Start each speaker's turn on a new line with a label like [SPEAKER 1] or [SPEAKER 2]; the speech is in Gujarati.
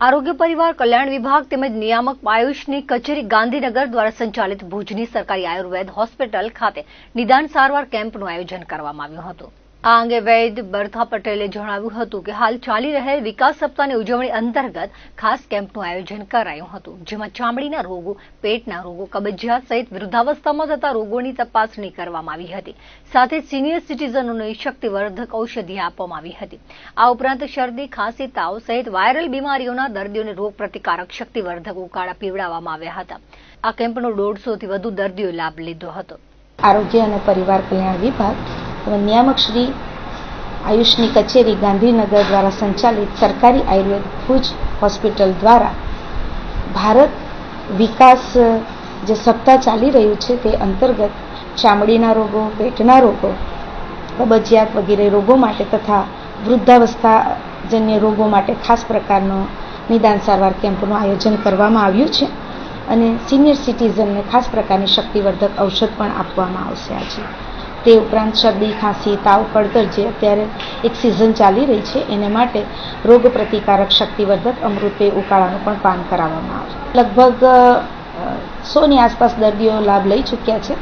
[SPEAKER 1] આરોગ્ય પરિવાર કલ્યાણ વિભાગ તેમજ નિયામક આયુષની કચેરી ગાંધીનગર દ્વારા સંચાલિત ભુજની સરકારી આયુર્વેદ હોસ્પિટલ ખાતે નિદાન સારવાર કેમ્પનું આયોજન કરવામાં આવ્યું હતું. આ અંગે વૈદ બરથા પટેલે જણાવ્યું હતું કે હાલ ચાલી રહેલ વિકાસ સપ્તાહની ઉજવણી અંતર્ગત ખાસ કેમ્પનું આયોજન કરાયું હતું, જેમાં ચામડીના રોગો, પેટના રોગો, કબજિયાત સહિત વૃદ્ધાવસ્થામાં થતા રોગોની તપાસણી કરવામાં આવી હતી. સાથે સિનિયર સિટીઝનોને શક્તિવર્ધક ઔષધિ આપવામાં આવી હતી. આ ઉપરાંત શરદી, ખાંસી, તાવ સહિત વાયરલ બીમારીઓના દર્દીઓને રોગ પ્રતિકારક શક્તિવર્ધક ઉકાળા પીવડાવવામાં આવ્યા હતા. આ કેમ્પનો દોઢસોથી વધુ દર્દીઓએ લાભ લીધો હતો.
[SPEAKER 2] આરોગ્ય અને પરિવાર કલ્યાણ વિભાગ તેમજ નિયામક શ્રી આયુષની કચેરી ગાંધીનગર દ્વારા સંચાલિત સરકારી આયુર્વેદ ભુજ હોસ્પિટલ દ્વારા ભારત વિકાસ જે સપ્તાહ ચાલી રહ્યું છે તે અંતર્ગત ચામડીના રોગો, પેટના રોગો, કબજિયાત વગેરે રોગો માટે તથા વૃદ્ધાવસ્થાજન્ય રોગો માટે ખાસ પ્રકારનો નિદાન સારવાર કેમ્પનું આયોજન કરવામાં આવ્યું છે અને સિનિયર સિટીઝનને ખાસ પ્રકારની શક્તિવર્ધક ઔષધ પણ આપવામાં આવશે આજે. તે ઉપરાંત શરદી, ખાંસી, તાવ, પડતર જે અત્યારે એક સિઝન ચાલી રહી છે, એને માટે રોગ પ્રતિકારક શક્તિવર્ધક અમૃતે ઉકાળાનું પણ પાન કરાવવામાં આવશે લગભગ સોની આસપાસ દર્દીઓ લાભ લઈ ચૂક્યા છે.